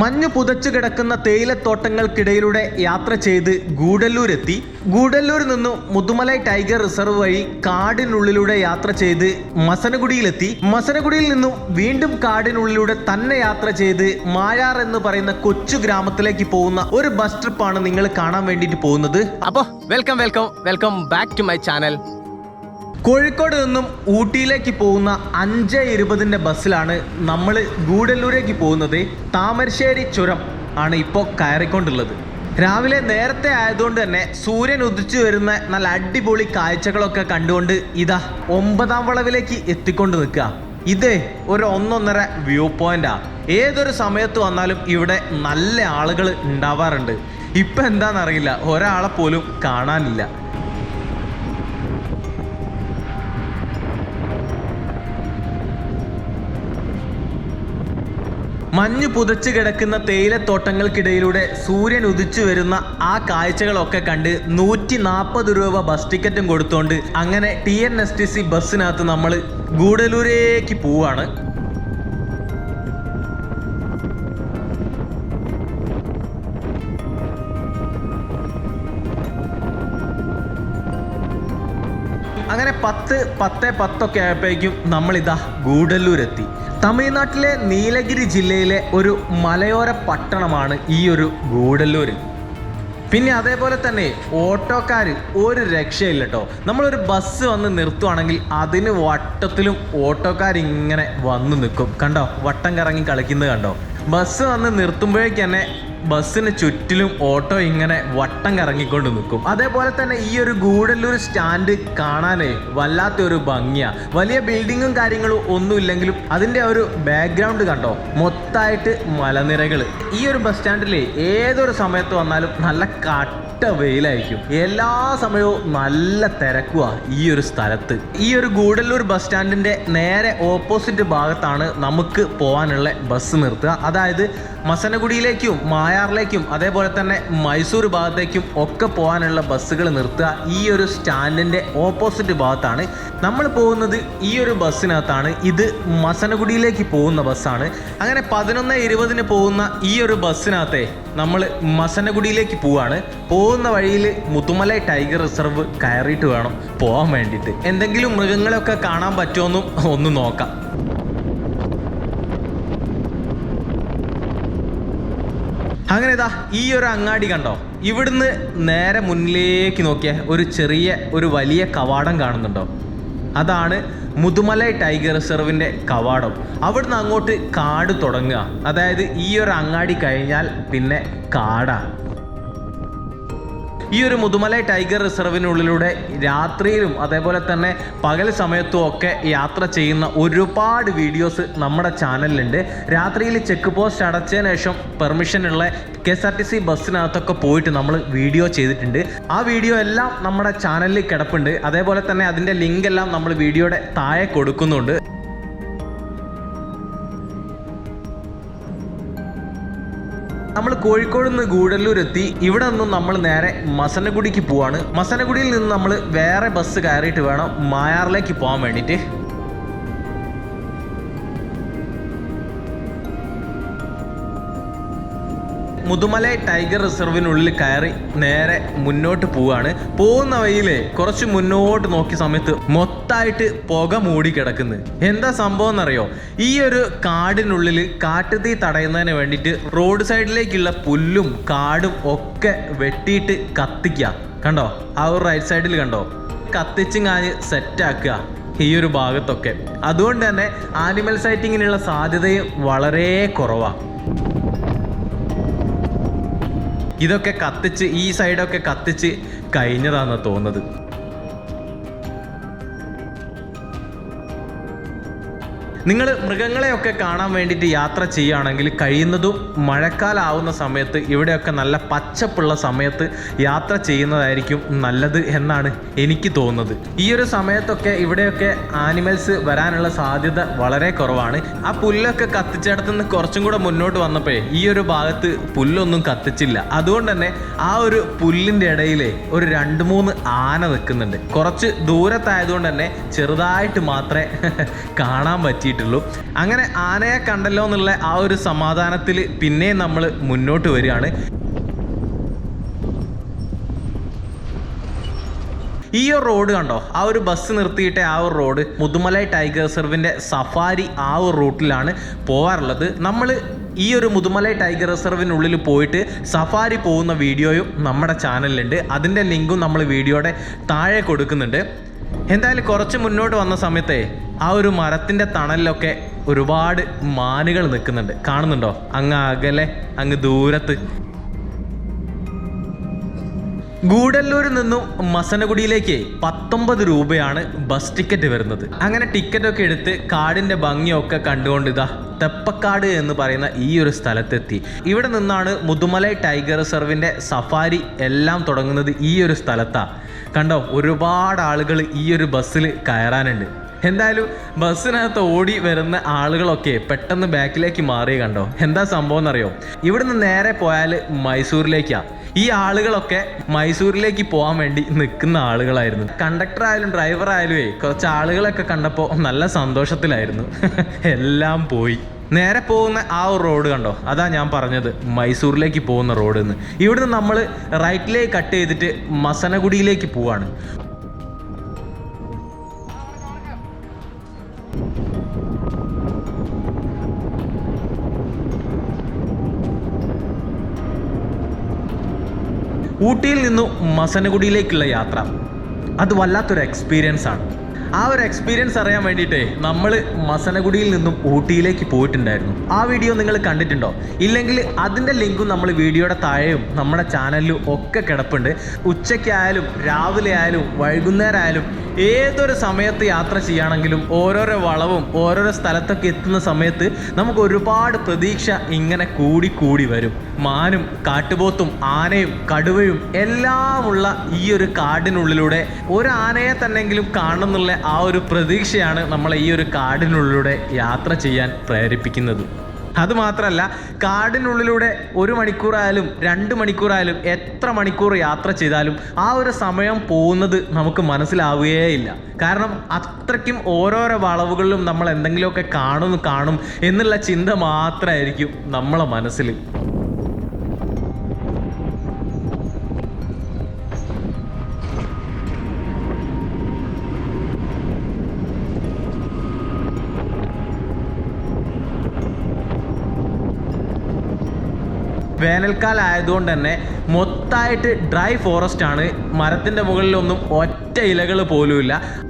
മഞ്ഞു പുതച്ചു കിടക്കുന്ന തേയിലത്തോട്ടങ്ങൾക്കിടയിലൂടെ യാത്ര ചെയ്ത് ഗൂഡല്ലൂരെത്തി. ഗൂഡല്ലൂരിൽ നിന്നും മുതുമലൈ ടൈഗർ റിസർവ് വഴി കാടിനുള്ളിലൂടെ യാത്ര ചെയ്ത് മസനഗുഡിയിലെത്തി. മസനഗുഡിയിൽ നിന്നും വീണ്ടും കാടിനുള്ളിലൂടെ തന്നെ യാത്ര ചെയ്ത് മായാർ എന്ന് പറയുന്ന കൊച്ചു ഗ്രാമത്തിലേക്ക് പോകുന്ന ഒരു ബസ് ട്രിപ്പാണ് നിങ്ങൾ കാണാൻ വേണ്ടിയിട്ട് പോകുന്നത്. അപ്പോൾ welcome welcome welcome back to my channel Kozhikode നിന്നും ഊട്ടിയിലേക്ക് പോകുന്ന അഞ്ച് ഇരുപതിന്റെ ബസ്സിലാണ് നമ്മൾ ഗൂഡല്ലൂരേക്ക് പോകുന്നത്. താമരശ്ശേരി ചുരം ആണ് ഇപ്പോൾ കയറിക്കൊണ്ടുള്ളത്. രാവിലെ നേരത്തെ ആയതുകൊണ്ട് തന്നെ സൂര്യൻ ഉദിച്ചു വരുന്ന നല്ല അടിപൊളി കാഴ്ചകളൊക്കെ കണ്ടുകൊണ്ട് ഇതാ ഒമ്പതാം വളവിലേക്ക് എത്തിക്കൊണ്ട് നിൽക്കുക. ഇത് ഒരു ഒന്നൊന്നര വ്യൂ പോയിന്റാ. ഏതൊരു സമയത്ത് വന്നാലും ഇവിടെ നല്ല ആളുകൾ ഉണ്ടാവാറുണ്ട്. ഇപ്പം എന്താണെന്നറിയില്ല. ഒരാളെ പോലും കാണാനില്ല. മഞ്ഞു പുതച്ചു കിടക്കുന്ന തേയിലത്തോട്ടങ്ങൾക്കിടയിലൂടെ സൂര്യൻ ഉദിച്ചു വരുന്ന ആ കാഴ്ചകളൊക്കെ കണ്ട് നൂറ്റി നാൽപ്പത് രൂപ ബസ് ടിക്കറ്റും കൊടുത്തോണ്ട് അങ്ങനെ T N S T C ബസ്സിനകത്ത് നമ്മൾ ഗൂഡലൂരേക്ക് പോവാണ്. അങ്ങനെ പത്ത് പത്ത് പത്തൊക്കെ ആയപ്പോഴേക്കും നമ്മളിതാ ഗൂഡല്ലൂരെത്തി. തമിഴ്നാട്ടിലെ നീലഗിരി ജില്ലയിലെ ഒരു മലയോര പട്ടണമാണ് ഈ ഒരു ഗൂഡല്ലൂർ പിന്നെ അതേപോലെ തന്നെ ഓട്ടോക്കാർ ഒരു രക്ഷയില്ല കേട്ടോ നമ്മളൊരു ബസ് വന്ന് നിർത്തുവാണെങ്കിൽ അതിന് വട്ടത്തിലും ഓട്ടോക്കാർ ഇങ്ങനെ വന്ന് നിൽക്കും കണ്ടോ? വട്ടം കറങ്ങി കളിക്കുന്നത് കണ്ടോ? ബസ് വന്ന് നിർത്തുമ്പോഴേക്ക് തന്നെ ബസ്സിന് ചുറ്റിലും ഓട്ടോ ഇങ്ങനെ വട്ടം കറങ്ങിക്കൊണ്ട് നിൽക്കും. അതേപോലെ തന്നെ ഈ ഒരു ഗൂഡല്ലൂർ സ്റ്റാൻഡ് കാണാനേ വല്ലാത്തൊരു ഭംഗിയാണ് വലിയ ബിൽഡിങ്ങും കാര്യങ്ങളും ഒന്നുമില്ലെങ്കിലും അതിന്റെ ഒരു ബാക്ക്ഗ്രൗണ്ട് കണ്ടോ? മൊത്തമായിട്ട് മലനിരകൾ ഈ ഒരു ബസ് സ്റ്റാൻഡിൽ ഏതൊരു സമയത്ത് വന്നാലും നല്ല കാട്ട വെയിലായിരിക്കും. എല്ലാ സമയവും നല്ല തിരക്കുവാ ഈ ഒരു സ്ഥലത്ത്. ഈ ഒരു ഗൂഡല്ലൂർ ബസ് സ്റ്റാൻഡിന്റെ നേരെ ഓപ്പോസിറ്റ് ഭാഗത്താണ് നമുക്ക് പോകാനുള്ള ബസ് നിർത്തുക. അതായത് മസനഗുഡിയിലേക്കും മായാറിലേക്കും അതേപോലെ തന്നെ മൈസൂർ ഭാഗത്തേക്കും ഒക്കെ പോകാനുള്ള ബസ്സുകൾ നിർത്തുക. ഈ ഒരു സ്റ്റാൻഡിന്റെ ഓപ്പോസിറ്റ് ഭാഗത്താണ് നമ്മൾ പോകുന്നത് ഈ ഒരു ബസ്സിനകത്താണ്. ഇത് മസനഗുഡിയിലേക്ക് പോകുന്ന ബസ്സാണ്. അങ്ങനെ പതിനൊന്ന് ഇരുപതിന് പോകുന്ന ഈ ഒരു ബസ്സിനകത്തെ നമ്മൾ മസനഗുഡിയിലേക്ക് പോവാണ്. പോകുന്ന വഴിയിൽ മുത്തുമല ടൈഗർ റിസർവ് കയറിയിട്ട് വേണം പോകാൻ വേണ്ടിയിട്ട്. എന്തെങ്കിലും മൃഗങ്ങളെയൊക്കെ കാണാൻ പറ്റുമെന്നും ഒന്ന് നോക്കാം. അങ്ങനെ ഇതാ ഈ ഒരു അങ്ങാടി കണ്ടോ? ഇവിടുന്ന് നേരെ മുന്നിലേക്ക് നോക്കിയ ഒരു ചെറിയ ഒരു വലിയ കവാടം കാണുന്നുണ്ടോ? അതാണ് മുതുമല ടൈഗർ റിസർവിന്റെ കവാടം. അവിടുന്ന് അങ്ങോട്ട് കാട് തുടങ്ങുക. അതായത് ഈ ഒരു അങ്ങാടി കഴിഞ്ഞാൽ പിന്നെ കാടാ. ഈ ഒരു മുതുമല ടൈഗർ റിസർവിനുള്ളിലൂടെ രാത്രിയിലും അതേപോലെ തന്നെ പകൽ സമയത്തും ഒക്കെ യാത്ര ചെയ്യുന്ന ഒരുപാട് വീഡിയോസ് നമ്മുടെ ചാനലിലുണ്ട്. രാത്രിയിൽ ചെക്ക് പോസ്റ്റ് അടച്ചതിന് ശേഷം പെർമിഷനുള്ള K S R T C ബസ്സിനകത്തൊക്കെ പോയിട്ട് നമ്മൾ വീഡിയോ ചെയ്തിട്ടുണ്ട്. ആ വീഡിയോ എല്ലാം നമ്മുടെ ചാനലിൽ കിടപ്പുണ്ട്. അതേപോലെ തന്നെ അതിന്റെ ലിങ്ക് എല്ലാം നമ്മൾ വീഡിയോയുടെ താഴെ കൊടുക്കുന്നുണ്ട്. നമ്മൾ കോഴിക്കോട് നിന്ന് ഗൂഡല്ലൂർ എത്തി ഇവിടെ നിന്നും നമ്മൾ നേരെ മസനഗുഡിക്ക് പോവാണ്. മസനഗുഡിയിൽ നിന്ന് നമ്മൾ വേറെ ബസ് കയറിയിട്ട് വേണം മായാറിലേക്ക് പോകാൻ വേണ്ടിയിട്ട്. മുതുമലൈ ടൈഗർ റിസർവിനുള്ളിൽ കയറി നേരെ മുന്നോട്ട് പോവാണ് പോകുന്ന വഴിയിലെ കുറച്ച് മുന്നോട്ട് നോക്കിയ സമയത്ത് മൊത്തമായിട്ട് പുക മൂടി കിടക്കുന്നു. എന്താ സംഭവം എന്നറിയോ? ഈ ഒരു കാടിനുള്ളിൽ കാട്ടുതീ തടയുന്നതിന് വേണ്ടിയിട്ട് റോഡ് സൈഡിലേക്കുള്ള പുല്ലും കാടും ഒക്കെ വെട്ടിയിട്ട് കത്തിക്കുക. കണ്ടോ? ആ ഒരു റൈറ്റ് സൈഡിൽ കണ്ടോ? കത്തിച്ചും കാഞ്ഞ് സെറ്റാക്കുക ഈ ഒരു ഭാഗത്തൊക്കെ. അതുകൊണ്ട് തന്നെ ആനിമൽ സൈറ്റിങ്ങിനുള്ള സാധ്യതയും വളരെ കുറവാണ് ഇതൊക്കെ കത്തിച്ച് ഈ സൈഡൊക്കെ കത്തിച്ച് കഴിഞ്ഞതാണെന്ന് തോന്നുന്നത്. നിങ്ങൾ മൃഗങ്ങളെയൊക്കെ കാണാൻ വേണ്ടിയിട്ട് യാത്ര ചെയ്യുകയാണെങ്കിൽ കഴിയുന്നതും മഴക്കാലാവുന്ന സമയത്ത് ഇവിടെയൊക്കെ നല്ല പച്ചപ്പുള്ള സമയത്ത് യാത്ര ചെയ്യുന്നതായിരിക്കും നല്ലത് എന്നാണ് എനിക്ക് തോന്നുന്നത്. ഈ ഒരു സമയത്തൊക്കെ ഇവിടെയൊക്കെ ആനിമൽസ് വരാനുള്ള സാധ്യത വളരെ കുറവാണ്. ആ പുല്ലൊക്കെ കത്തിച്ചിടത്തു നിന്ന് കുറച്ചും കൂടെ മുന്നോട്ട് വന്നപ്പോഴേ ഈ ഒരു ഭാഗത്ത് പുല്ലൊന്നും കത്തിച്ചില്ല. അതുകൊണ്ട് തന്നെ ആ ഒരു പുല്ലിന്റെ ഇടയിലെ ഒരു രണ്ട് മൂന്ന് ആന നിൽക്കുന്നുണ്ട്. കുറച്ച് ദൂരത്തായതുകൊണ്ട് തന്നെ ചെറുതായിട്ട് മാത്രമേ കാണാൻ പറ്റിയിട്ടുള്ളൂ. എത്തിയിട്ടുള്ളൂ അങ്ങനെ ആനയെ കണ്ടല്ലോ എന്നുള്ള ആ ഒരു സമാധാനത്തിൽ പിന്നെ നമ്മൾ മുന്നോട്ട് വരികയാണ്. ഈ ഒരു റോഡ് കണ്ടോ? ആ ഒരു ബസ് നിർത്തിയിട്ട് ആ ഒരു റോഡ് മുതുമലൈ ടൈഗർ റിസർവിന്റെ സഫാരി ആ ഒരു റൂട്ടിലാണ് പോകാറുള്ളത് നമ്മൾ ഈ ഒരു മുതുമലൈ ടൈഗർ റിസർവിനുള്ളിൽ പോയിട്ട് സഫാരി പോകുന്ന വീഡിയോയും നമ്മുടെ ചാനലിലുണ്ട് അതിന്റെ ലിങ്കും നമ്മൾ വീഡിയോയുടെ താഴെ കൊടുക്കുന്നുണ്ട്. എന്തായാലും കുറച്ച് മുന്നോട്ട് വന്ന സമയത്തെ ആ ഒരു മരത്തിന്റെ തണലിലൊക്കെ ഒരുപാട് മാനുകൾ നിൽക്കുന്നുണ്ട്. കാണുന്നുണ്ടോ? അങ്ങ് അകലെ അങ്ങ് ദൂരത്ത്. ഗൂഡല്ലൂരിൽ നിന്നും മസനഗുഡിയിലേക്ക് പത്തൊമ്പത് രൂപയാണ് ബസ് ടിക്കറ്റ് വരുന്നത്. അങ്ങനെ ടിക്കറ്റ് ഒക്കെ എടുത്ത് കാടിന്റെ ഭംഗിയൊക്കെ കണ്ടുകൊണ്ട് ഇതാ തെപ്പക്കാട് എന്ന് പറയുന്ന ഈ ഒരു സ്ഥലത്തെത്തി. ഇവിടെ നിന്നാണ് മുതുമലൈ ടൈഗർ റിസർവിന്റെ സഫാരി എല്ലാം തുടങ്ങുന്നത് ഈ ഒരു സ്ഥലത്താണ് കണ്ടോ ഒരുപാട് ആളുകൾ ഈ ഒരു ബസ്സിൽ കയറാനുണ്ട്. എന്തായാലും ബസ്സിനകത്ത് ഓടി വരുന്ന ആളുകളൊക്കെ പെട്ടെന്ന് ബാക്കിലേക്ക് മാറി കണ്ടോ. എന്താ സംഭവം എന്നറിയോ? ഇവിടുന്ന് നേരെ പോയാൽ മൈസൂരിലേക്കാണ് ഈ ആളുകളൊക്കെ മൈസൂരിലേക്ക് പോകാൻ വേണ്ടി നിൽക്കുന്ന ആളുകളായിരുന്നു. കണ്ടക്ടർ ആയാലും ഡ്രൈവർ ആയാലും കുറച്ച് ആളുകളൊക്കെ കണ്ടപ്പോൾ നല്ല സന്തോഷത്തിലായിരുന്നു. എല്ലാം പോയി. നേരെ പോകുന്ന ആ ഒരു റോഡ് കണ്ടോ? അതാ ഞാൻ പറഞ്ഞത് മൈസൂരിലേക്ക് പോകുന്ന റോഡ് എന്ന്. ഇവിടുന്ന് നമ്മൾ റൈറ്റിലേക്ക് കട്ട് ചെയ്തിട്ട് മസനഗുഡിയിലേക്ക് പോവാണ്. ഊട്ടിയിൽ നിന്നും മസനഗുഡിയിലേക്കുള്ള യാത്ര. അത് വല്ലാത്തൊരു എക്സ്പീരിയൻസ് ആണ്. ആ ഒരു എക്സ്പീരിയൻസ് അറിയാൻ വേണ്ടിയിട്ടേ നമ്മൾ മസനഗുഡിയിൽ നിന്നും ഊട്ടിയിലേക്ക് പോയിട്ടുണ്ടായിരുന്നു. ആ വീഡിയോ നിങ്ങൾ കണ്ടിട്ടുണ്ടോ? ഇല്ലെങ്കിൽ അതിന്റെ ലിങ്കും നമ്മൾ വീഡിയോയുടെ താഴെയും നമ്മുടെ ചാനലിലും ഒക്കെ കിടപ്പുണ്ട്. ഉച്ചയ്ക്കായാലും രാവിലെ ആയാലും വൈകുന്നേരം ആയാലും ഏതൊരു സമയത്ത് യാത്ര ചെയ്യുകയാണെങ്കിലും ഓരോരോ വളവും ഓരോരോ സ്ഥലത്തൊക്കെ എത്തുന്ന സമയത്ത് നമുക്ക് ഒരുപാട് പ്രതീക്ഷ ഇങ്ങനെ കൂടി കൂടി വരും. മാനും കാട്ടുപോത്തും ആനയും കടുവയും എല്ലാമുള്ള ഈ ഒരു കാടിനുള്ളിലൂടെ ഒരു ആനയെ തന്നെങ്കിലും കാണുന്നുള്ള ആ ഒരു പ്രതീക്ഷയാണ് നമ്മളെ ഈ ഒരു കാടിനുള്ളിലൂടെ യാത്ര ചെയ്യാൻ പ്രേരിപ്പിക്കുന്നത്. അതുമാത്രമല്ല കാടിനുള്ളിലൂടെ ഒരു മണിക്കൂറായാലും രണ്ട് മണിക്കൂറായാലും എത്ര മണിക്കൂർ യാത്ര ചെയ്താലും ആ ഒരു സമയം പോകുന്നത് നമുക്ക് മനസ്സിലാവുകയില്ല കാരണം അത്രയ്ക്കും ഓരോരോ വളവുകളിലും നമ്മൾ എന്തെങ്കിലുമൊക്കെ കാണുന്നു കാണും എന്നുള്ള ചിന്ത മാത്രമായിരിക്കും നമ്മളെ മനസ്സിൽ. വേനൽക്കാലം ആയതുകൊണ്ട് തന്നെ മൊത്തമായിട്ട് ഡ്രൈ ഫോറസ്റ്റ് ആണ്. മരത്തിന്റെ മുകളിലൊന്നും ഒറ്റ ഇലകൾ പോലുമില്ല.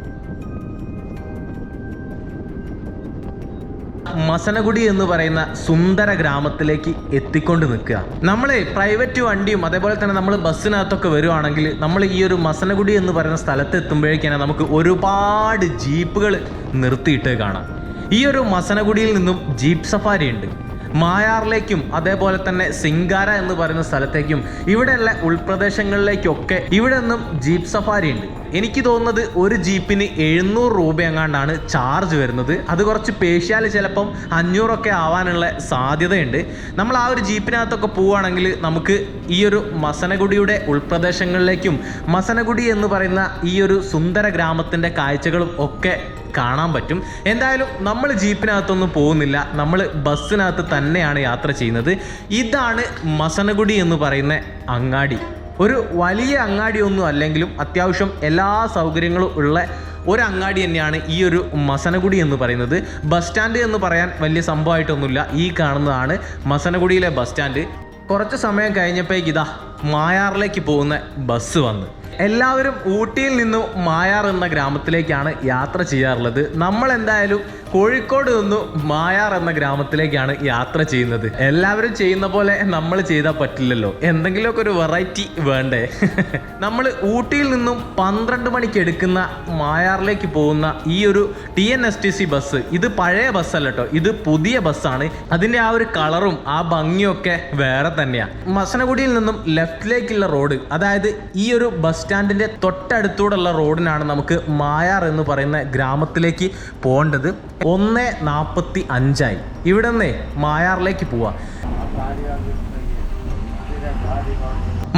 മസനഗുഡി എന്ന് പറയുന്ന സുന്ദര ഗ്രാമത്തിലേക്ക് എത്തിക്കൊണ്ട് നിൽക്കുക. നമ്മൾ പ്രൈവറ്റ് വണ്ടിയും അതേപോലെ തന്നെ നമ്മൾ ബസ്സിനകത്തൊക്കെ വരുവാണെങ്കിൽ നമ്മൾ ഈ ഒരു മസനഗുഡി എന്ന് പറയുന്ന സ്ഥലത്ത് എത്തുമ്പോഴേക്കാണ് നമുക്ക് ഒരുപാട് ജീപ്പുകൾ നിർത്തിയിട്ട് കാണാം. ഈ ഒരു മസനഗുഡിയിൽ നിന്നും ജീപ്പ് സഫാരി ഉണ്ട് മായാറിലേക്കും അതേപോലെ തന്നെ സിംഗാര എന്ന് പറയുന്ന സ്ഥലത്തേക്കും ഇവിടെയുള്ള ഉൾപ്രദേശങ്ങളിലേക്കൊക്കെ ഇവിടെ നിന്നും ജീപ്പ് സഫാരി ഉണ്ട്. എനിക്ക് തോന്നുന്നത് ഒരു ജീപ്പിന് എഴുന്നൂറ് രൂപ എങ്ങാണ്ടാണ് ചാർജ് വരുന്നത്. അത് കുറച്ച് പേശിയാൽ ചിലപ്പം അഞ്ഞൂറൊക്കെ ആവാനുള്ള സാധ്യതയുണ്ട്. നമ്മൾ ആ ഒരു ജീപ്പിനകത്തൊക്കെ പോവുകയാണെങ്കിൽ നമുക്ക് ഈ ഒരു മസനഗുഡിയുടെ ഉൾപ്രദേശങ്ങളിലേക്കും മസനഗുഡി എന്ന് പറയുന്ന ഈ ഒരു സുന്ദര ഗ്രാമത്തിന്റെ കാഴ്ചകളും ഒക്കെ കാണാൻ പറ്റും. എന്തായാലും നമ്മൾ ജീപ്പിനകത്തൊന്നും പോകുന്നില്ല. നമ്മൾ ബസ്സിനകത്ത് തന്നെയാണ് യാത്ര ചെയ്യുന്നത്. ഇതാണ് മസനഗുഡി എന്ന് പറയുന്ന അങ്ങാടി. ഒരു വലിയ അങ്ങാടിയൊന്നും അല്ലെങ്കിലും അത്യാവശ്യം എല്ലാ സൗകര്യങ്ങളും ഉള്ള ഒരു അങ്ങാടി തന്നെയാണ് ഈ ഒരു മസനഗുഡി എന്ന് പറയുന്നത്. ബസ് സ്റ്റാൻഡ് എന്ന് പറയാൻ വലിയ സംഭവമായിട്ടൊന്നുമില്ല. ഈ കാണുന്നതാണ് മസനഗുഡിയിലെ ബസ് സ്റ്റാൻഡ്. കുറച്ച് സമയം കഴിഞ്ഞപ്പോഴേക്ക് ഇതാ മായാറിലേക്ക് പോകുന്ന ബസ് വന്ന്. എല്ലാവരും ഊട്ടിയിൽ നിന്നും മായാർ എന്ന ഗ്രാമത്തിലേക്കാണ് യാത്ര ചെയ്യാറുള്ളത്. നമ്മൾ എന്തായാലും കോഴിക്കോട് നിന്നും മായാർ എന്ന ഗ്രാമത്തിലേക്കാണ് യാത്ര ചെയ്യുന്നത്. എല്ലാവരും ചെയ്യുന്ന പോലെ നമ്മൾ ചെയ്താൽ പറ്റില്ലല്ലോ. എന്തെങ്കിലുമൊക്കെ ഒരു വെറൈറ്റി വേണ്ടേ? നമ്മൾ ഊട്ടിയിൽ നിന്നും പന്ത്രണ്ട് മണിക്ക് എടുക്കുന്ന മായാറിലേക്ക് പോകുന്ന ഈ ഒരു T N S T C bus ഇത് പഴയ ബസ്സല്ല കേട്ടോ ഇത് പുതിയ ബസ്സാണ് അതിന്റെ ആ ഒരു കളറും ആ ഭംഗിയും ഒക്കെ വേറെ തന്നെയാണ് മസനഗുഡിയിൽ നിന്നും ലെഫ്റ്റിലേക്കുള്ള റോഡ് അതായത് ഈ ഒരു ബസ് സ്റ്റാൻഡിന്റെ തൊട്ടടുത്തൂടെയുള്ള റോഡിനാണ് നമുക്ക് മായാർ എന്ന് പറയുന്ന ഗ്രാമത്തിലേക്ക് പോകേണ്ടത്. ഒന്ന് നാൽപ്പത്തി അഞ്ചായി. ഇവിടെ നിന്നേ മായാറിലേക്ക് പോവാം.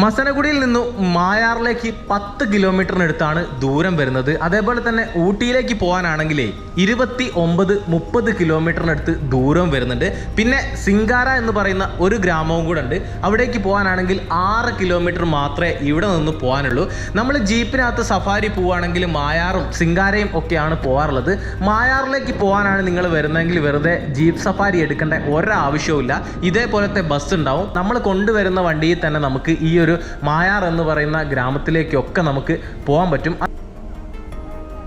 മസനഗുഡിയിൽ നിന്നും മായാറിലേക്ക് പത്ത് കിലോമീറ്ററിനടുത്താണ് ദൂരം വരുന്നത്. അതേപോലെ തന്നെ ഊട്ടിയിലേക്ക് പോകാനാണെങ്കിലേ ഇരുപത്തി ഒമ്പത് മുപ്പത് കിലോമീറ്ററിനടുത്ത് ദൂരം വരുന്നുണ്ട്. പിന്നെ സിംഗാര എന്ന് പറയുന്ന ഒരു ഗ്രാമവും കൂടെ ഉണ്ട്. അവിടേക്ക് പോകാനാണെങ്കിൽ ആറ് കിലോമീറ്റർ മാത്രമേ ഇവിടെ നിന്ന് പോകാനുള്ളൂ. നമ്മൾ ജീപ്പിനകത്ത് സഫാരി പോവുകയാണെങ്കിൽ മായാറും സിംഗാരയും ഒക്കെയാണ് പോകാറുള്ളത്. മായാറിലേക്ക് പോകാനാണ് നിങ്ങൾ വരുന്നതെങ്കിൽ വെറുതെ ജീപ്പ് സഫാരി എടുക്കേണ്ട ഒരാവശ്യവുമില്ല. ഇതേപോലത്തെ ബസ് ഉണ്ടാവും. നമ്മൾ കൊണ്ടുവരുന്ന വണ്ടിയിൽ തന്നെ നമുക്ക് ഈ ഒരു മായാർ എന്ന് പറയുന്ന ഗ്രാമത്തിലേക്കൊക്കെ നമുക്ക് പോകാൻ പറ്റും.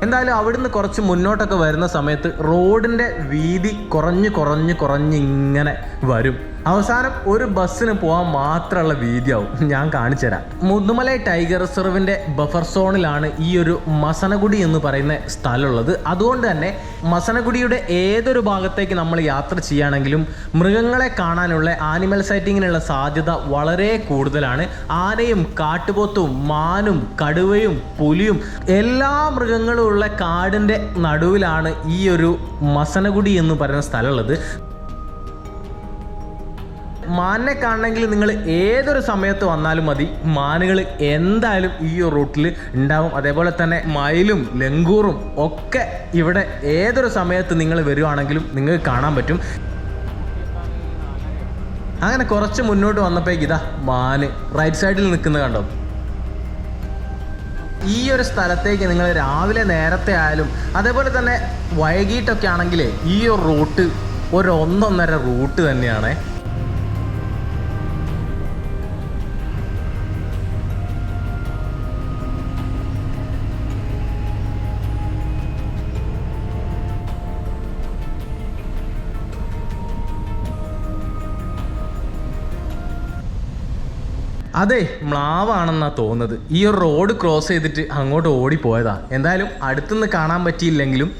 എന്തായാലും അവിടുന്ന് കുറച്ച് മുന്നോട്ടൊക്കെ വരുന്ന സമയത്ത് റോഡിന്റെ വീതി കുറഞ്ഞ് കുറഞ്ഞ് കുറഞ്ഞ് ഇങ്ങനെ വരും. അവസാനം ഒരു ബസ്സിന് പോകാൻ മാത്രമുള്ള വീതിയാവും. ഞാൻ കാണിച്ചു തരാം. മുതുമല ടൈഗർ റിസർവിന്റെ ബഫർ സോണിലാണ് ഈ ഒരു മസനഗുഡി എന്ന് പറയുന്ന സ്ഥലമുള്ളത്. അതുകൊണ്ട് തന്നെ മസനഗുഡിയുടെ ഏതൊരു ഭാഗത്തേക്ക് നമ്മൾ യാത്ര ചെയ്യുകയാണെങ്കിലും മൃഗങ്ങളെ കാണാനുള്ള ആനിമൽ സൈറ്റിങ്ങിനുള്ള സാധ്യത വളരെ കൂടുതലാണ്. ആനയും കാട്ടുപോത്തും മാനും കടുവയും പുലിയും എല്ലാ മൃഗങ്ങളും ഉള്ള കാടിന്റെ നടുവിലാണ് ഈ ഒരു മസനഗുഡി എന്ന് പറയുന്ന സ്ഥലമുള്ളത്. മാനിനെ കാണണമെങ്കിൽ നിങ്ങൾ ഏതൊരു സമയത്ത് വന്നാലും മതി. മാനുകൾ എന്തായാലും ഈ റൂട്ടിൽ ഉണ്ടാവും. അതേപോലെ തന്നെ മയിലും ലങ്കൂറും ഒക്കെ ഇവിടെ ഏതൊരു സമയത്ത് നിങ്ങൾ വരുവാണെങ്കിലും നിങ്ങൾക്ക് കാണാൻ പറ്റും. അങ്ങനെ കുറച്ച് മുന്നോട്ട് വന്നപ്പോഴേക്ക് ഇതാ മാന് റൈറ്റ് സൈഡിൽ നിൽക്കുന്നത് കണ്ടോ? ഈ ഒരു സ്ഥലത്തേക്ക് നിങ്ങൾ രാവിലെ നേരത്തെ ആയാലും അതേപോലെ തന്നെ വൈകിട്ടൊക്കെ ആണെങ്കിലേ ഈ ഒരു റൂട്ട് ഒരു ഒന്നൊന്നര റൂട്ട് തന്നെയാണേ. അതെ മ്ലാവാണെന്നാ തോന്നുന്നത്. ഈ ഒരു റോഡ് ക്രോസ് ചെയ്തിട്ട് അങ്ങോട്ട് ഓടിപ്പോയതാ. എന്തായാലും അടുത്തുനിന്ന് കാണാൻ പറ്റിയില്ലെങ്കിലും.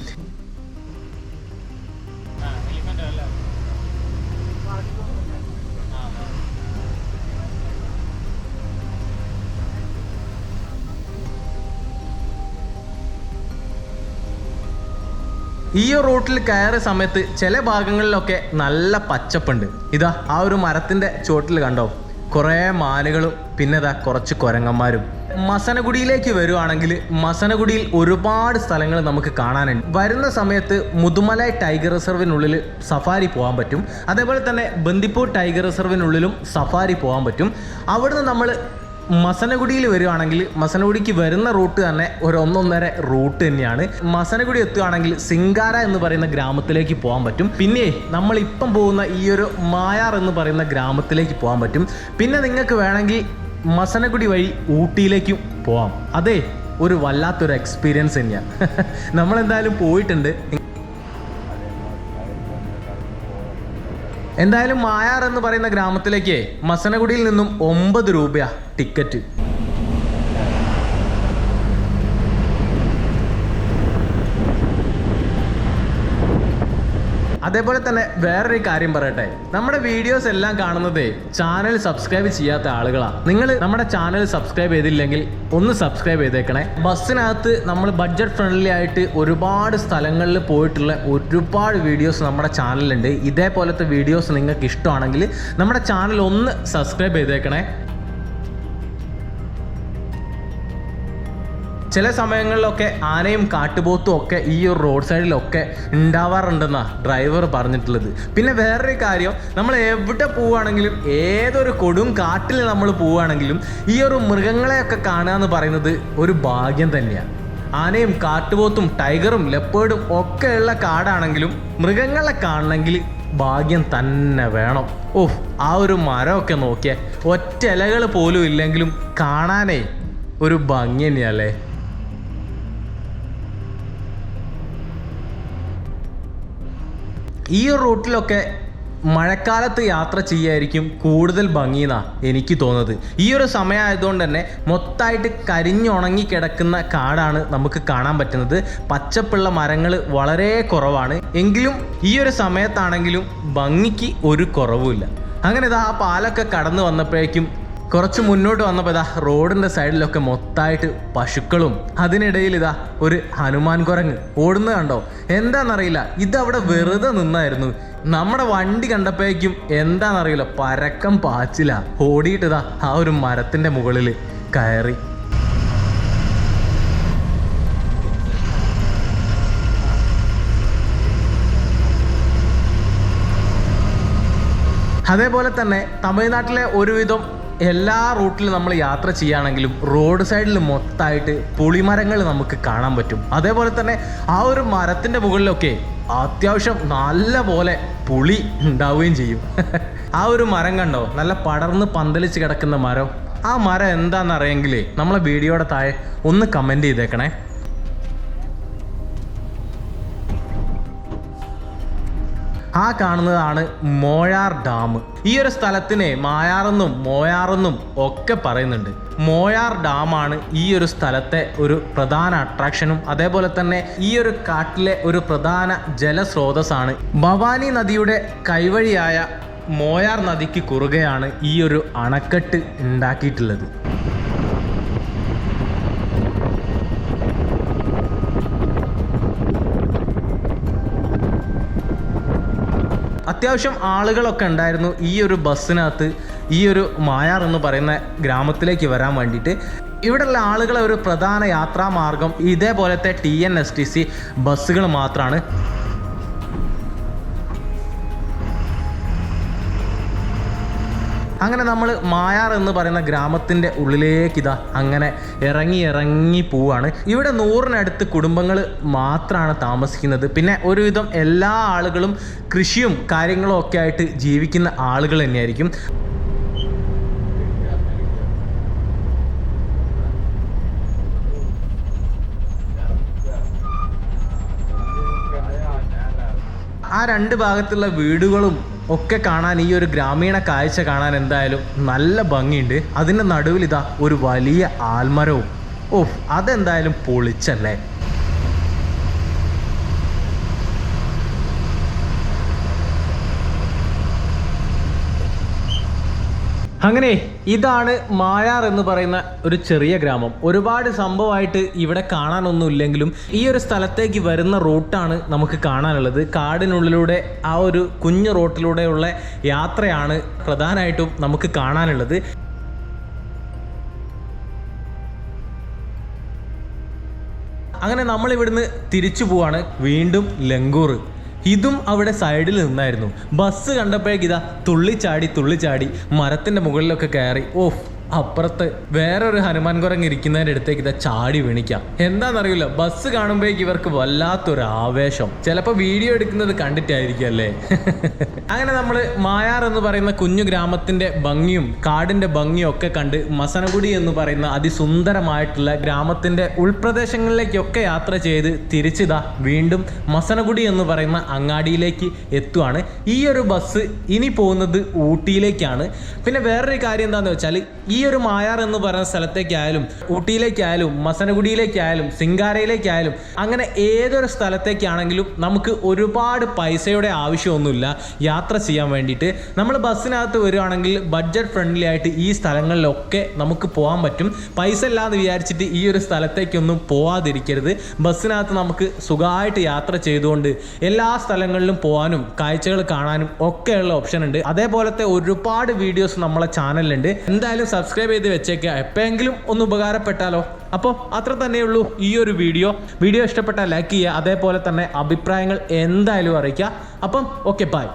ഈ റൂട്ടിൽ കയറിയ സമയത്ത് ചില ഭാഗങ്ങളിലൊക്കെ നല്ല പച്ചപ്പുണ്ട്. ഇതാ ആ ഒരു മരത്തിന്റെ ചോട്ടിൽ കണ്ടോ? കുറേ മാലകളും പിന്നെ ഇതാ കുറച്ച് കുരങ്ങന്മാരും. മസനഗുടിയിലേക്ക് വരുവാണെങ്കിൽ മസനഗുടിയിൽ ഒരുപാട് സ്ഥലങ്ങൾ നമുക്ക് കാണാനുണ്ട്. വരുന്ന സമയത്ത് മുതുമല ടൈഗർ റിസർവിനുള്ളിൽ സഫാരി പോകാൻ പറ്റും. അതേപോലെ തന്നെ ബന്ദിപ്പൂർ ടൈഗർ റിസർവിനുള്ളിലും സഫാരി പോകാൻ പറ്റും. അവിടുന്ന് നമ്മൾ മസനഗുഡിയിൽ വരുവാണെങ്കിൽ മസനഗുഡിക്ക് വരുന്ന റൂട്ട് തന്നെ ഒരു ഒന്നൊന്നര റൂട്ട് തന്നെയാണ്. മസനഗുഡി എത്തുകയാണെങ്കിൽ സിംഗാര എന്ന് പറയുന്ന ഗ്രാമത്തിലേക്ക് പോകാൻ പറ്റും. പിന്നെ നമ്മൾ ഇപ്പം പോകുന്ന ഈ ഒരു മായാർ എന്ന് പറയുന്ന ഗ്രാമത്തിലേക്ക് പോകാൻ പറ്റും. പിന്നെ നിങ്ങൾക്ക് വേണമെങ്കിൽ മസനഗുഡി വഴി ഊട്ടിയിലേക്കും പോവാം. അതെ ഒരു വല്ലാത്തൊരു എക്സ്പീരിയൻസ് തന്നെയാണ് നമ്മളെന്തായാലും പോയിട്ടുണ്ട്. എന്തായാലും മായാർ എന്ന് പറയുന്ന ഗ്രാമത്തിലേക്ക് മസനഗുഡിയിൽ നിന്നും ഒമ്പത് രൂപയാണ് ടിക്കറ്റ് അതേപോലെ തന്നെ വേറൊരു കാര്യം പറയട്ടെ. നമ്മുടെ വീഡിയോസ് എല്ലാം കാണുന്നതേ ചാനൽ സബ്സ്ക്രൈബ് ചെയ്യാത്ത ആളുകളാണ് നിങ്ങൾ നമ്മുടെ ചാനൽ സബ്സ്ക്രൈബ് ചെയ്തില്ലെങ്കിൽ ഒന്ന് സബ്സ്ക്രൈബ് ചെയ്തേക്കണേ. ബസ്സിനകത്ത് നമ്മൾ ബഡ്ജറ്റ് ഫ്രണ്ട്ലി ആയിട്ട് ഒരുപാട് സ്ഥലങ്ങളിൽ പോയിട്ടുള്ള ഒരുപാട് വീഡിയോസ് നമ്മുടെ ചാനലുണ്ട് ഇതേപോലത്തെ വീഡിയോസ് നിങ്ങൾക്ക് ഇഷ്ടമാണെങ്കിൽ നമ്മുടെ ചാനൽ ഒന്ന് സബ്സ്ക്രൈബ് ചെയ്തേക്കണേ. ചില സമയങ്ങളിലൊക്കെ ആനയും കാട്ടുപോത്തും ഒക്കെ ഈ ഒരു റോഡ് സൈഡിലൊക്കെ ഉണ്ടാവാറുണ്ടെന്നാണ് ഡ്രൈവർ പറഞ്ഞിട്ടുള്ളത്. പിന്നെ വേറൊരു കാര്യം നമ്മൾ എവിടെ പോവുകയാണെങ്കിലും ഏതൊരു കൊടും കാട്ടിൽ നമ്മൾ പോവുകയാണെങ്കിലും ഈ ഒരു മൃഗങ്ങളെയൊക്കെ കാണുക എന്ന് പറയുന്നത് ഒരു ഭാഗ്യം തന്നെയാണ് ആനയും കാട്ടുപോത്തും ടൈഗറും ലെപ്പേർഡും ഒക്കെയുള്ള കാടാണെങ്കിലും മൃഗങ്ങളെ കാണണമെങ്കിൽ ഭാഗ്യം തന്നെ വേണം. ഓഹ് ആ ഒരു മരമൊക്കെ നോക്കിയാൽ ഒറ്റ ഇലകൾ പോലും ഇല്ലെങ്കിലും കാണാനേ ഒരു ഭംഗി തന്നെയല്ലേ ഈ റൂട്ടിലൊക്കെ മഴക്കാലത്ത് യാത്ര ചെയ്യായിരിക്കും കൂടുതൽ ഭംഗിയെന്നാണ് എനിക്ക് തോന്നുന്നത്. ഈ ഒരു സമയമായതുകൊണ്ട് തന്നെ മൊത്തമായിട്ട് കരിഞ്ഞുണങ്ങി കിടക്കുന്ന കാടാണ് നമുക്ക് കാണാൻ പറ്റുന്നത്. പച്ചപ്പുള്ള മരങ്ങൾ വളരെ കുറവാണ്. എങ്കിലും ഈ ഒരു സമയത്താണെങ്കിലും ഭംഗിക്ക് ഒരു കുറവുമില്ല. അങ്ങനെ ഇതാ ആ പാലൊക്കെ കടന്നു വന്നപ്പോഴേക്കും കുറച്ച് മുന്നോട്ട് വന്നപ്പോൾ ഇതാ റോഡിന്റെ സൈഡിലൊക്കെ മൊത്തമായിട്ട് പശുക്കളും അതിനിടയിൽ ഇതാ ഒരു ഹനുമാൻ കുരങ്ങ് ഓടുന്നത് കണ്ടോ? എന്താണെന്നറിയില്ല ഇത് അവിടെ വെറുതെ നിന്നായിരുന്നു. നമ്മുടെ വണ്ടി കണ്ടപ്പോഴേക്കും എന്താണെന്നറിയില്ല പരക്കം പാച്ചില. ഓടിയിട്ടതാ ആ ഒരു മരത്തിന്റെ മുകളിൽ കയറി. അതേപോലെ തന്നെ തമിഴ്നാട്ടിലെ ഒരുവിധം എല്ലാ റൂട്ടിലും നമ്മൾ യാത്ര ചെയ്യുകയാണെങ്കിലും റോഡ് സൈഡിൽ മൊത്തമായിട്ട് പുളിമരങ്ങൾ നമുക്ക് കാണാൻ പറ്റും. അതേപോലെ തന്നെ ആ ഒരു മരത്തിന്റെ മുകളിലൊക്കെ അത്യാവശ്യം നല്ല പോലെ പുളി ഉണ്ടാവുകയും ചെയ്യും. ആ ഒരു മരം കണ്ടോ? നല്ല പടർന്ന് പന്തലിച്ച് കിടക്കുന്ന മരം. ആ മരം എന്താണെന്ന് അറിയെങ്കിലേ നമ്മളെ വീഡിയോയുടെ താഴെ ഒന്ന് കമന്റ് ചെയ്തേക്കണേ. ആ കാണുന്നതാണ് മോയാർ ഡാം. ഈ ഒരു സ്ഥലത്തിനെ മായാറെന്നും മോയാറെന്നും ഒക്കെ പറയുന്നുണ്ട്. മോയാർ ഡാമാണ് ഈ ഒരു സ്ഥലത്തെ ഒരു പ്രധാന അട്രാക്ഷനും അതേപോലെ തന്നെ ഈ ഒരു കാട്ടിലെ ഒരു പ്രധാന ജലസ്രോതസ്സാണ്. ഭവാനി നദിയുടെ കൈവഴിയായ മോയാർ നദിക്ക് കുറുകെയാണ് ഈ ഒരു അണക്കെട്ട് ഉണ്ടാക്കിയിട്ടുള്ളത്. അത്യാവശ്യം ആളുകളൊക്കെ ഉണ്ടായിരുന്നു ഈ ഒരു ബസ്സിനകത്ത് ഈ ഒരു മായാർ എന്ന് പറയുന്ന ഗ്രാമത്തിലേക്ക് വരാൻ വേണ്ടിയിട്ട്. ഇവിടെയുള്ള ആളുകളെ ഒരു പ്രധാന യാത്രാമാർഗം ഇതേപോലത്തെ T N S T C ബസ്സുകൾ മാത്രമാണ് അങ്ങനെ നമ്മൾ മായാർ എന്ന് പറയുന്ന ഗ്രാമത്തിന്റെ ഉള്ളിലേക്ക് ഇതാ അങ്ങനെ ഇറങ്ങി ഇറങ്ങി പോവാണ്. ഇവിടെ നൂറിനടുത്ത് കുടുംബങ്ങൾ മാത്രമാണ് താമസിക്കുന്നത്. പിന്നെ ഒരുവിധം എല്ലാ ആളുകളും കൃഷിയും കാര്യങ്ങളും ഒക്കെ ആയിട്ട് ജീവിക്കുന്ന ആളുകൾ തന്നെയായിരിക്കും. ആ രണ്ട് ഭാഗത്തുള്ള വീടുകളും ഒക്കെ കാണാൻ ഈ ഒരു ഗ്രാമീണ കാഴ്ച കാണാൻ എന്തായാലും നല്ല ഭംഗിയുണ്ട്. അതിന്റെ നടുവിൽ ഇതാ ഒരു വലിയ ആൽമരവും. ഓഹ് അതെന്തായാലും പൊളിച്ചല്ലേ? അങ്ങനെ ഇതാണ് മായാർ എന്ന് പറയുന്ന ഒരു ചെറിയ ഗ്രാമം. ഒരുപാട് സംഭവമായിട്ട് ഇവിടെ കാണാനൊന്നും ഇല്ലെങ്കിലും ഈ ഒരു സ്ഥലത്തേക്ക് വരുന്ന റൂട്ടാണ് നമുക്ക് കാണാനുള്ളത്. കാടിനുള്ളിലൂടെ ആ ഒരു കുഞ്ഞു റോട്ടിലൂടെയുള്ള യാത്രയാണ് പ്രധാനമായിട്ടും നമുക്ക് കാണാനുള്ളത്. അങ്ങനെ നമ്മൾ ഇവിടുന്ന് തിരിച്ചു പോവാണ്. വീണ്ടും ലങ്കൂർ ഇതും അവിടെ സൈഡിൽ നിന്നായിരുന്നു. ബസ് കണ്ടപ്പോഴേക്കിതാ തുള്ളിച്ചാടി തുള്ളിച്ചാടി മരത്തിന്റെ മുകളിലൊക്കെ കയറി. ഓഫ്. അപ്പുറത്ത് വേറൊരു ഹനുമാൻ കുരങ്ങ് ഇരിക്കുന്നതിന്റെ അടുത്തേക്ക് ഇതാ ചാടി വീണിക്കാം. എന്താണെന്നറിയില്ല ബസ് കാണുമ്പോഴേക്ക് ഇവർക്ക് വല്ലാത്തൊരു ആവേശം. ചിലപ്പോൾ വീഡിയോ എടുക്കുന്നത് കണ്ടിട്ടായിരിക്കും അല്ലേ അങ്ങനെ നമ്മൾ മായാർ എന്ന് പറയുന്ന കുഞ്ഞു ഗ്രാമത്തിന്റെ ഭംഗിയും കാടിന്റെ ഭംഗിയും ഒക്കെ കണ്ട് മസനഗുഡി എന്ന് പറയുന്ന അതിസുന്ദരമായിട്ടുള്ള ഗ്രാമത്തിന്റെ ഉൾപ്രദേശങ്ങളിലേക്കൊക്കെ യാത്ര ചെയ്ത് തിരിച്ചിതാ വീണ്ടും മസനഗുഡി എന്ന് പറയുന്ന അങ്ങാടിയിലേക്ക് എത്തുവാണ്. ഈ ഒരു ബസ് ഇനി പോകുന്നത് ഊട്ടിയിലേക്കാണ്. പിന്നെ വേറൊരു കാര്യം എന്താണെന്ന് വെച്ചാൽ ഈ ഒരു മായാർ എന്ന് പറയുന്ന സ്ഥലത്തേക്കായാലും ഊട്ടിയിലേക്കായാലും മസനഗുഡിയിലേക്കായാലും സിംഗാരയിലേക്കായാലും അങ്ങനെ ഏതൊരു സ്ഥലത്തേക്കാണെങ്കിലും നമുക്ക് ഒരുപാട് പൈസയുടെ ആവശ്യമൊന്നുമില്ല യാത്ര ചെയ്യാൻ വേണ്ടിയിട്ട്. നമ്മൾ ബസ്സിനകത്ത് വരുവാണെങ്കിൽ ബഡ്ജറ്റ് ഫ്രണ്ട്ലി ആയിട്ട് ഈ സ്ഥലങ്ങളിലൊക്കെ നമുക്ക് പോകാൻ പറ്റും. പൈസ ഇല്ലാന്ന് വിചാരിച്ചിട്ട് ഈ ഒരു സ്ഥലത്തേക്കൊന്നും പോവാതിരിക്കരുത്. ബസ്സിനകത്ത് നമുക്ക് സുഖമായിട്ട് യാത്ര ചെയ്തുകൊണ്ട് എല്ലാ സ്ഥലങ്ങളിലും പോകാനും കാഴ്ചകൾ കാണാനും ഒക്കെയുള്ള ഓപ്ഷൻ ഉണ്ട്. അതേപോലത്തെ ഒരുപാട് വീഡിയോസ് നമ്മളെ ചാനലിലുണ്ട് എന്തായാലും സബ്സ്ക്രൈബ് ചെയ്ത് വെച്ചേക്കുക. എപ്പോഴെങ്കിലും ഒന്ന് ഉപകാരപ്പെട്ടാലോ? അപ്പോൾ അത്ര തന്നെയുള്ളൂ ഈ ഒരു വീഡിയോ. വീഡിയോ ഇഷ്ടപ്പെട്ടാൽ ലൈക്ക് ചെയ്യുക. അതേപോലെ തന്നെ അഭിപ്രായങ്ങൾ എന്തായാലും അറിയിക്കുക. അപ്പം ഓക്കെ ബൈ